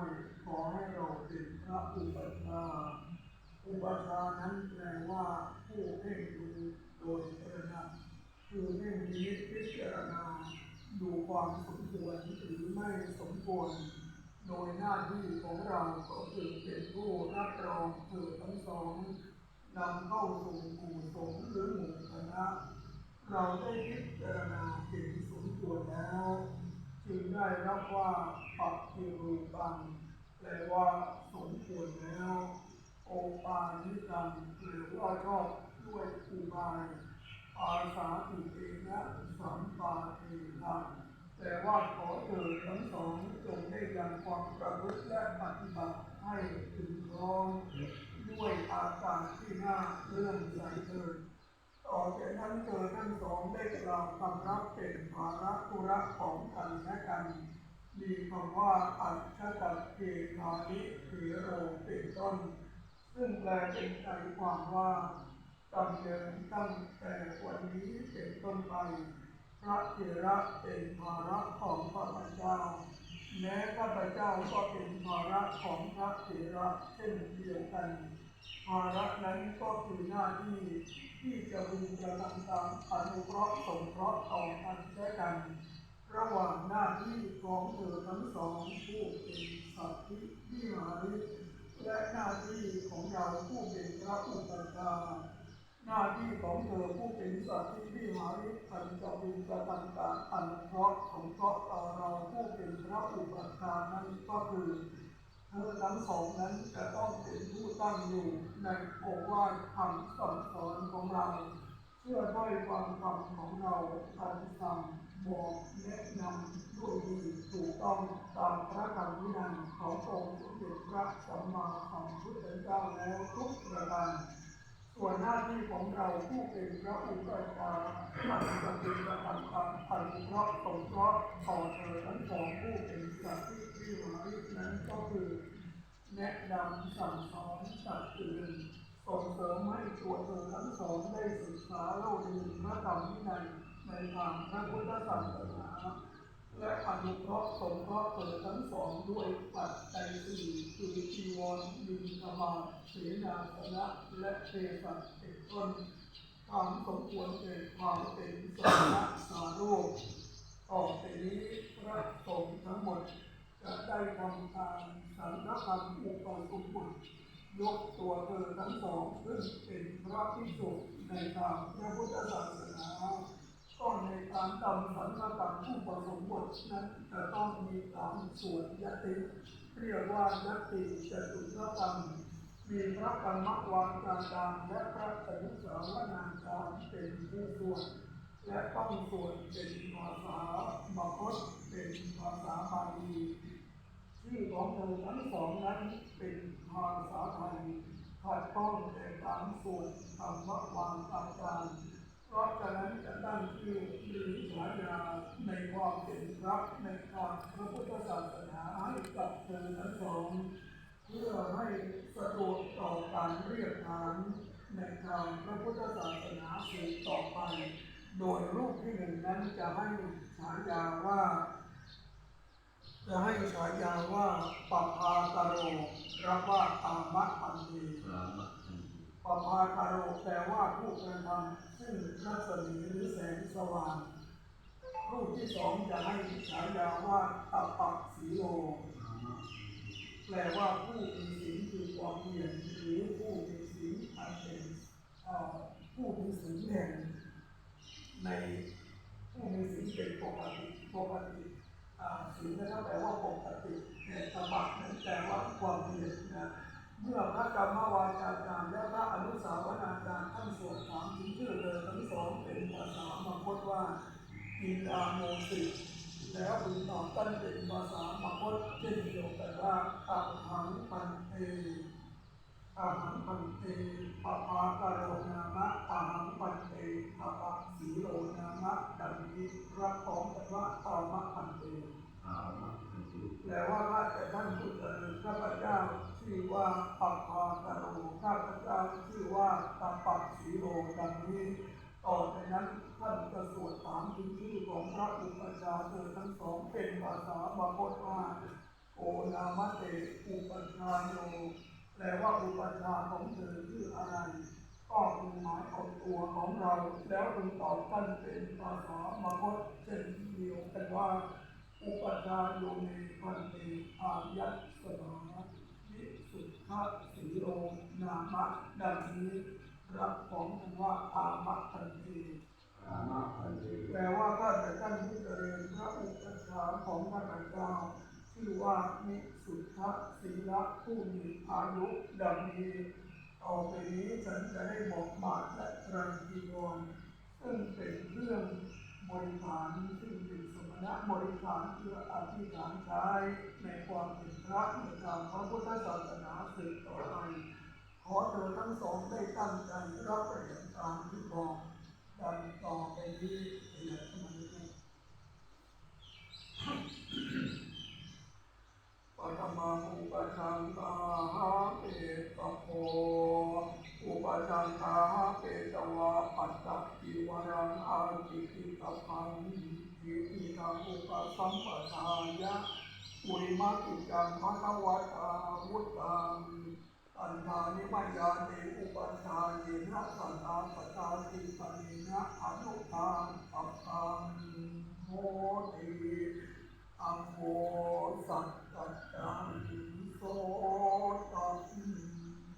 ด้วยขอให้เราเป็นพระอุปัชาอุปัชานั้นแปลว่าผู้เพ่งดูโดยตระนักคือเพ่งพินิจพิจารณาดูความสมควรหรือไม่สมควร โดยหน้าที่ของเราก็คือเป็นผู้รับรองเถิดทั้งสองนำเข้าสู่หมู่สงหรือหมู่คณะเราได้พิจารณาเห็นสมควรแล้ว จึงได้รับว่าปักกิรูปังแปลว่าสมควรแล้ว โอปานิกันหรือว่าชอบด้วยอุบายอาสาติเอนะสัมปาเอนะแต่ว่าขอเถิดทั้งสองจงได้ยังความประพฤติและปฏิบัติให้ถึงร้อมด้วยอาการที่น่าเลื่อมใสเถิด ต่อจากนั้นเธอทั้งสองได้กล่าวคำรับเป็นภาระธุระของกันและกัน มีคำว่าอัจฉตัดเกคานิเถโรเป็นต้น ซึ่งแปลเป็นใจความว่าดำเนินตั้งแต่วันนี้เป็นต้นไป พระเถระเป็นภาระของพระพเจ้าแม้ข้าพเจ้าก็เป็นภาระของพระเถระเช่นเดียวกัน ภาระนั้นก็คือหน้าที่ที่จะพึงกระทำตามอนุเคราะห์สงเคราะห์ต่อกันและกัน ระหว่างหน้าที่ของเธอทั้งสองผู้เป็นสัตว์ที่วิหาริกและหน้าที่ของเราผู้เป็นพระอุปชฌาหน้าที่ของเธอผู้เป็นสัตว์ที่วิหาริกอันจะพึงกระทำตามอนุเคราะห์สงเคราะห์ต่อเราผู้เป็นพระอุปชฌานั้นก็คือ เธอทั้งสองนั้นจะต้องเป็นผู้ตั้งอยู่ในโอวาทคำสั่งสอนของเรา เชื่อถ้อยฟังคำของเราคำสั่งบอกแนะนำด้วยดีถูกต้องตามพระธรรมวินัยขององค์สมเด็จพระสัมมาสัมพุทธเจ้าแล้วทุกประการ ส่วนหน้าที่ของเราผู้เป็นพระอุปชฌาย์มันจะเป็นกระทำตามอนุเคราะห์สงเคราะห์ต่อเธอทั้งสองผู้เป็นสัตว์ที่ที่หมายนั้นก็คือ แนะนำสั่งสอนตักเตือนส่งเสริมให้ตัวเธอทั้งสองได้ศึกษาเล่าเรียนพระธรรมวินัยในทางพระพุทธศาสนา และอนุเคราะห์สงเคราะห์เธอทั้งสองด้วยปัจจัยสี่คือจีวรบินธบาเสนาสนะและเทสัตเป็นต้นความสมควรแก่ความเป็นสมณะสาโรคต่อไปนี้พระสงฆ์ทั้งหมดจะได้ทำการสังฆกรรมอุปสมบทยกตัวเธอทั้งสองขึ้นเป็นพระภิกษุในทางพระพุทธศาสนา็ในการทำสังฆกรรมอุปสมบทนั้นจะต้องมีการสวดยติเรียกว่ายติจตุรกรรมมีพระกรรมวาจาจารและพระอนุสาวนาจารเป็นผู้ส่วดและต้องส่วดเป็นภาษาบาคตเป็นภาษาบาลีชื่อของเธอทั้งสองนั้นเป็นภาษาไทยขัดข้องแต่การสวดธรรมวางอาจารย์เพราะฉะนั้นจะตั้งชื่อหรือฉายาในความเป็นพระในทางพระพุทธศาสนาให้ กับเธอทั้งสองเพื่อให้สะดวกต่อการเรียกขานในทางพระพุทธศาสนาสืบต่อไป โดยรูปที่หนึ่งนั้นจะให้ฉายาว่า จะให้ฉายาว่าปปาตโรรับว่าตามะปันตีรามะทันติปปาตโรแปลว่าผู้กระทำซึ่งรัศมีหรือแสงสว่างรูปที่สองจะให้ฉายาว่าตัปปักสีโล แปลว่าผู้มีศีลคือความเพียรหรือผู้มีศีลอันเป็นผู้มีศีลแห่งในผู้มีศีลเป็นปกติปกติศีลนะครับแปลว่าปกติแต่สมัครนั้นแปลว่าความเพียรนะเมื่อพระกรรมวาจาจารย์และพระอนุสาวนาจารย์ท่านสวดถามถึงชื่อเธอทั้งสองเป็นภาษามคตว่าอินอาโมสิ แล้วพึงตอบตั้นเป็นภาษามคตเช่นเดียวกันว่าอาหังปันเตอาหังปันเตปะปาการโรนามะอาหังปันเตปะปะสีโรนามะดังนี้รับของกันว่าตามะปันเตรามะทันติแปลว่าข้าแต่ท่านผู้เจริญข้าพเจ้าชื่อว่าปะปาการโรข้าพเจ้าชื่อว่าตาปักสีโรดังนี้ต่อจากนั้น ท่านจะสวดถามถึงชื่อของพระอุปชฌาย์เธอทั้งสองเป็นภาษาบาลีว่าโอนามเตอุปชฌาโยแปลว่าอุปชฌาย์ของเธอชื่ออะไรก็คือหมายของตัวของเรา แล้วจึงตอบท่านเป็นภาษามคตเช่นเดียวกันว่า อุปชฌาโยเมพันเตอายัสสนาวิสุทธสีโรนามะดังนี้รับของกันว่าอามะพันเต กามะพันติ แปลว่าข้าแต่ท่านผู้เจริญพระอุปชฌาย์ ของข้าพเจ้าชื่อว่ามิสุทธศีละผู้มีอายุดังนี้ต่อไปนี้ฉันจะได้บอกบาทและตรังจีวรซึ่งเป็นเรื่องบริฐานซึ่งเป็นสมณะบริฐานเพื่ออธิษฐานใช้ในความเป็นพระในทางพระพุทธศาสนาสืบต่อไปขอเธอทั้งสองได้ตั้งใจรับประโยชน์ตามที่บอกดังต่อไปนี้เถิดมันนี้ ปัตมังอุปชังตาหาเปตโพอุปชังตาหาเปตวาปัตตะกิวรังอาจิกิตพังยิทิทังอุปสัมปทายะปุริมาติจังมะคะวะตาวุตังอันทานิมัญญาติอุปัชฌาเยนะสันตาปตาติปะเนนะอนุทานอัปตังโมติ อัมโมสัตตัจังโสตัม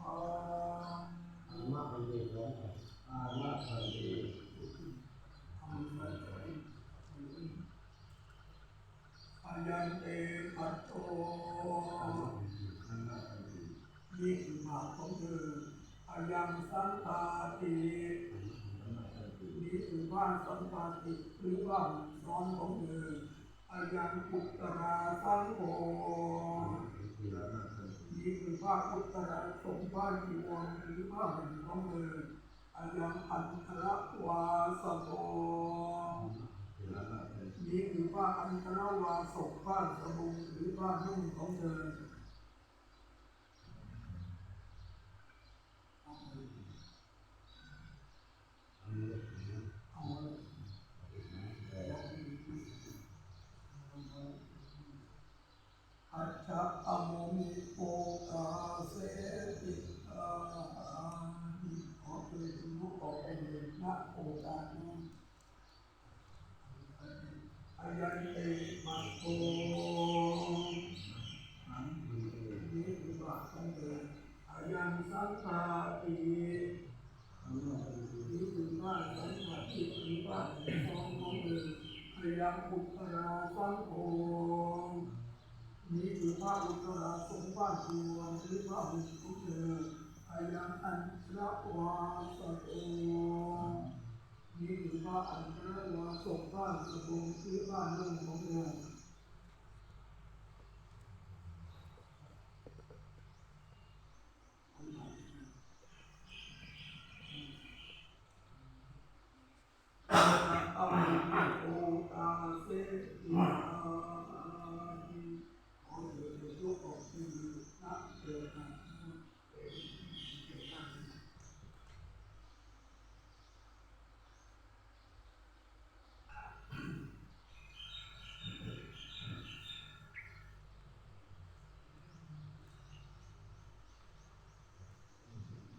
มังกามะพันติแล้วกามะพันติอายันเตปัตโตกามะพันติยิ่งบาของเธออายังสังตาตินี่คือบ้าสังตาติหรือบ้านนอนของเธอ อายังพุทธราสังโฆนี่คือพระพุทธราสงฆ์ผ้าจีวรหรือพระห่มของเธออายังอันทรวาสโตกามะพันตินี่คือพระอันทรวาสกพระสมุงหรือพระนุ่งของเธอเอาเลยเอาเลยอัจฉะอโมมิโปกาเสติกาหิขอเกิดรู้ออกไปเลยณโอกาสนั้น อายันเตมัสโต อันติเต นี้คือบาทของเธออายันสังฆาติ กามะพันติ นี้คือบ้านสังฆาติหรือบ้านของของเธออายันอุตราสังโฆนี้คือพระอุตราสงฆ์บ้านจีวรหรือพระบุตรของเธออายันอันตร วาสโตนี่คือพระอันตรวาสกบ้านสบงคือบ้านนุ่งของเราอา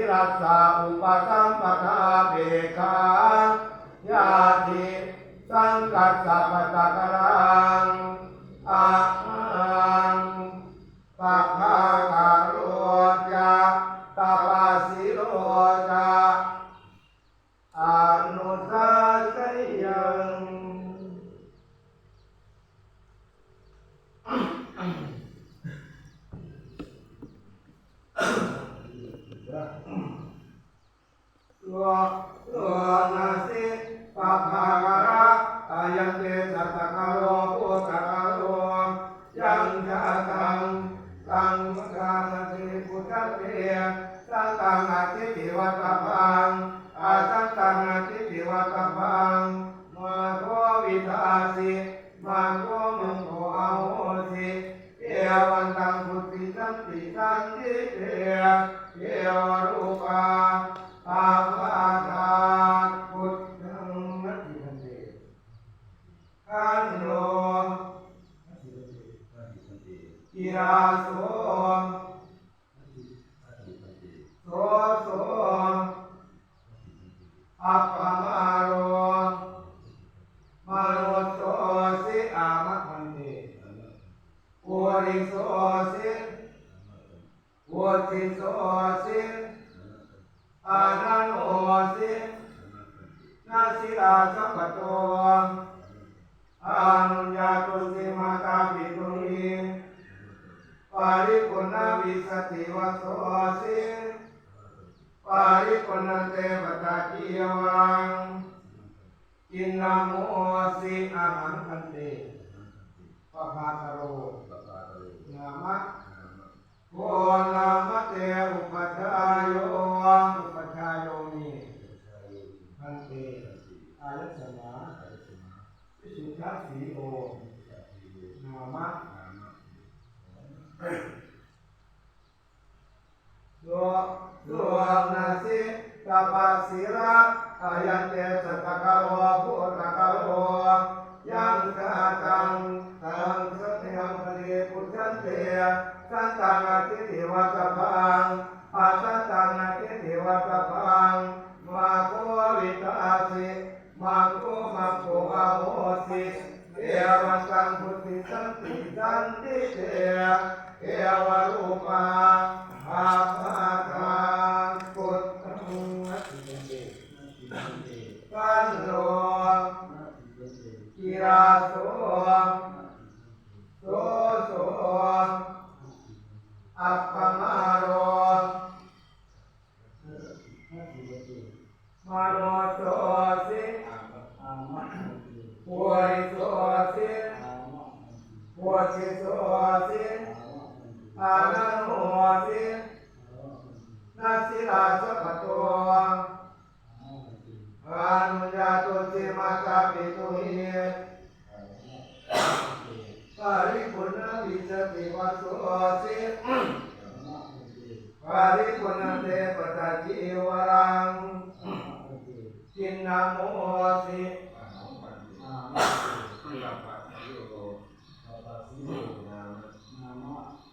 าสีรัสสะอุปสัมปทาเบคายาติสังกัสสะปะตะกรังอะหังปะหังคาโรจาตาปาสิโรจา อนุสาสยัง ตัวตัวนาสิปะภาการะอายังเตสัตตะกะโลปุตตะกะโลยังจะตังตังมะกาสติพุทธ เตสังตังอาทิติวัตพังอาสังตังอาทิติวัตพังมาโกวิทาสิมาโกมังโกอาโหสิเอวันตังพุทธิสันติสันติเตเอวรูปา อาภาธาพุทธังนัตถิทันเตขันโลกิราโสโสโสอัปปมาโรมา โนโสสิอามะคันเตปุริโสสิปุติโสสิอานันโอสินาสิลาสัพพโตอานุญาตุสิมาตาปิตุหิปาริปุณณวิสติวัสโสสิปาริปุณณเตปตากิยวัง กินนาโมสิอาหังคันเตปะภาคาโรนามะโกนามะเตอุปชายโยอุปชายโยมีพันเตอายสมาวิสุทธสีโอนามะโลโลนาสิตาปาสีระ อายันเตสัตะกะโลพุทธะกะโลยังกาตังตังสัตยังปะเดปุจันเตสันตังอาทิเทวตะพังอาสันตังอาทิเทวตะพังมาโควิตาสิมาโคมาโคอาโหสิเอวันตังพุทธิสันติสันติเตเอวะรูปาภาคาพุทธังนัตถิเตกันโลกิราโสโสโส อัปปมาโรมาโนโสสิปุริโสสิปุจิโสสิอานันโหสินัสสิลาสปะโตอานุญาตุสิมาตาปิตุหิ ปาริปุณณวิสติวัสโสสิปาริปุณเตปตาจิวรังจินนาโมสิ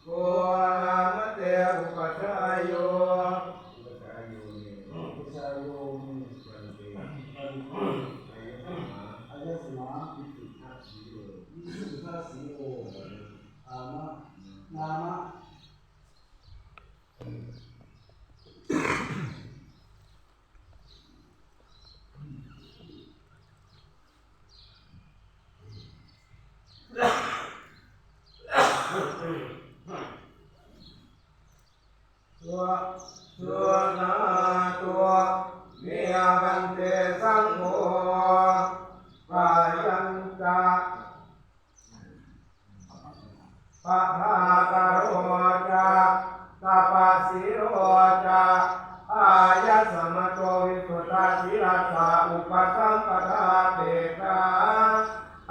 โกนามเตอุปชายโยอายสมาปิติทัสสีโอวิสุทธาสีโออามะนามะ ตัวตัวนาตัวเมียบันเตสังโฆปายัญจาปะภาคาโรจาตาปาสิโรจาอายะสมโตวิสุทธาสิรัสสะอุปสัมปทาเตกา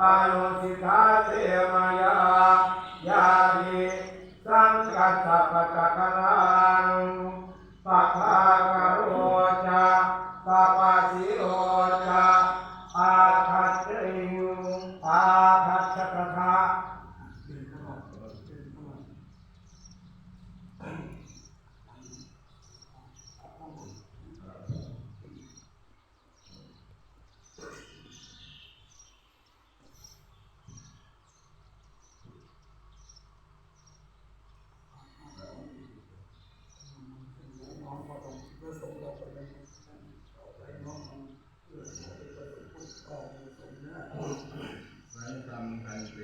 อานุสิทธาเตมายายาติสังกัสสะปะตะกะรัง ปะภาคาโรจาตาปาสิโรจาอาคัตติงอาภ ทัชกทา เดินเข้ามาเดินเข้ามา น้องก็ต้องเพื่อส่งเราไปในต่อไปน้องเพื่อส่งไปประสบผลต่อในสมนะ สังฆัมพันเต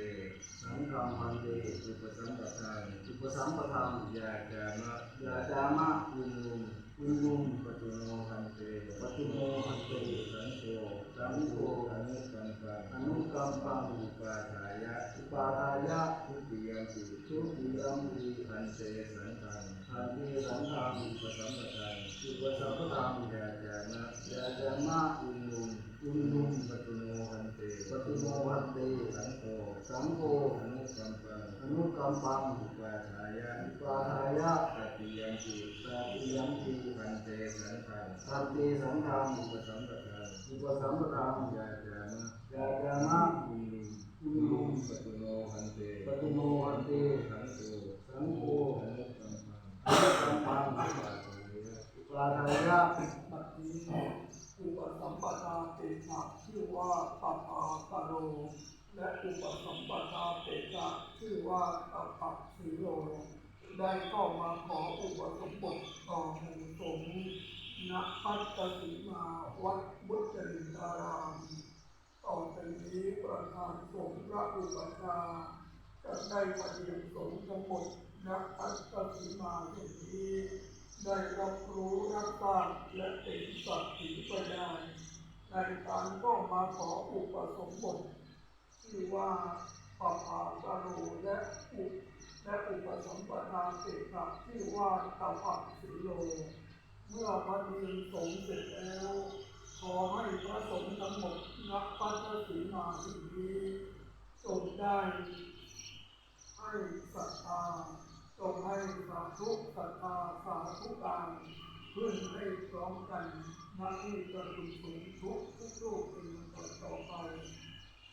สังฆัมพันเต อุปสัมปทาน อุปสัมปทานยาจามะยาจามะอุลุมอุลุมปตุโนพันเตปตุโมหันเตสังโฆสังโฆอนุกัมปังอนุกรรมปังอุปาทายะอุปาทายะทุติยมปิทุติยมปีพันเตสังฆังทันเตสังฆังอุปสัมปทานอุปสัมปทานยาจามะยาจามะอุลุม อุลุปตุโนพันเตปตุโมหันเตสังโฆสังโฆอนุกัมปังอนุกัมปังอุปาทายะอุปาทายะตติยัมปิตติยัมปีพันเตสังฆังทันเตสังฆังอุปสัมปทานอุปสัมปทานยาจามะ ยาจามะ อุลุม อุลุม ปตุโนพันเต ปตุโมหันเต สังโฆ สังโฆ อนุกัมปัง อนุกรรมปัง ปาทายะ อุปาทายะ บัดนี้อุปสัมปทาเตชะชื่อว่าตปาตโร และอุป สมปทาเตชะชื่อว่าตับปะสีโลได้เข้ามาขออุปสมบทต่อหมู่สงฆ์ณพัตสีมาวัดบุตรินทารามต่อจากนี้ประธานสงฆ์พระอุปชฌาย์จะได้ปฏิบัติสงฆ์ทั้งหมดณพัตสีมาแห่งนี้ได้รับรู้รับทราบและเป็นสักขีพยานในการก็มาขออุปสมบท ชื่อว่าปะพาตาโรและอุและอุปสมปทาเสกะชื่ว่าตปะสีโล เมื่อพระเรียนสงเสร็จแล้ว ขอให้พระสงฆ์ทั้งหมดนับพัฒสีมาสิ่งนี้จงได้ให้ศรัทธาจงให้สาธุศรัทธาสาธุการขึ้นให้พร้อมกันณที่ประชุมสงทุกทุกรูปเป็นต่อไป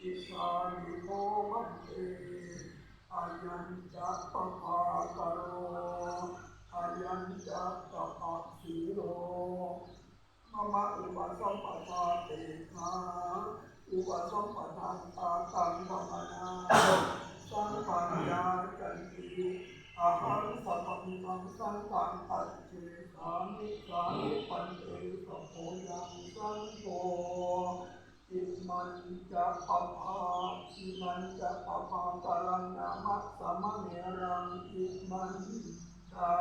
อิสานิโมมันเตอายัญจัปปภาคาโรอายัญจัปปภาสีโร มะมะอุปสัมปทาเตนะอุปสัมปทานตาตังธรรมนาสังขังยาจันติอาหังสัพพิมังสังขังปัจเจสามิสามิปันเตสัพโพยังสังโฆอิมันจะปะภาอิมันจะปะภาตรังนามะสมะเนรังอิมันจะ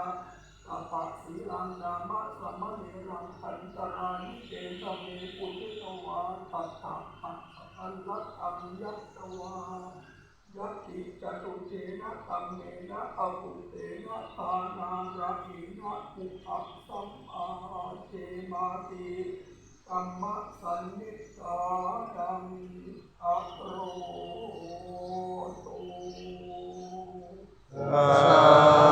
อาปะสีลังนามะสมะเนรังขันตรานิเกตเมปุติต วาตัตถะหัตถันลัตตังยัตตวายัตติจตุเทนะตัมเมนะอปุเตนะทานาราหินะอุปัสสัมอาเทมาติกัมมะสันนิสาดังอัปโรโตสา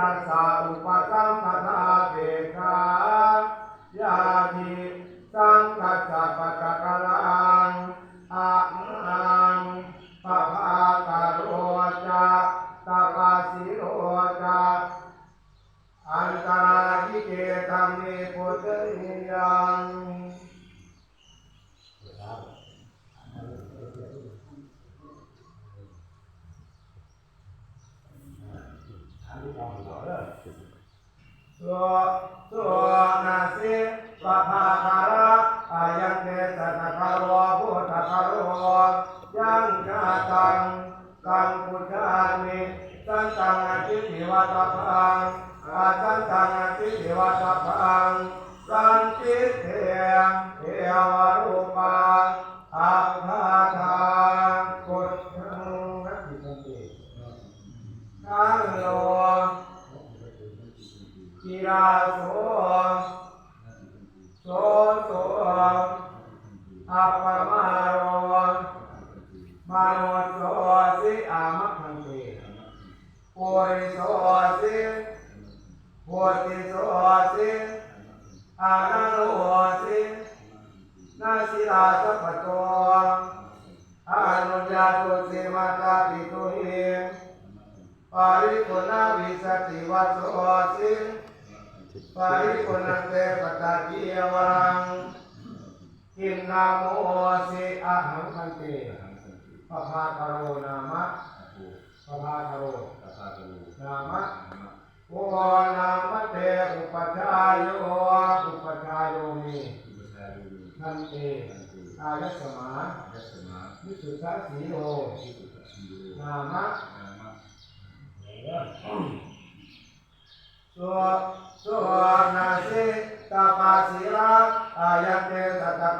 ตัสสะอุปสัมปทาเบคายาทิสังกัสสะปะกะกะลังอะหังปะภาคาโรจะตาปาสิโรจะ อันตรายิเกธรรมเมปุตติยัง ตัวตัวนาสิปะภาคาระอายังเตสัตคารวะพุทธคารวะยังชาตังกังพุทธามิสันตังอธิติวัตพังอาสันตังอธิติวัตพังสันติเทเทวรูปังอาภาทางกุฏังนักขิตันติกังโล กีราโสโสโสอัปปมาโรมาโนโสสิอามัคคันเตโอริโสสิโหติโสสิอานาโรสินาสิลาสปโตอานุญาตเสิมาตาปิโตเอปาริโกนาวิสติวัสโสสิ ปาริปุณังเตปตากิยวังกินนาโมสิอาหังคันเตปะพาคาโรนามะปะพาคาโรนามะโอนามะเตอุปชายโยอุปชายโยมีนันเตอายสมาวิสุทธสีโลนามะ สุสุวนาสิตาปาสีระอายะเตสัตต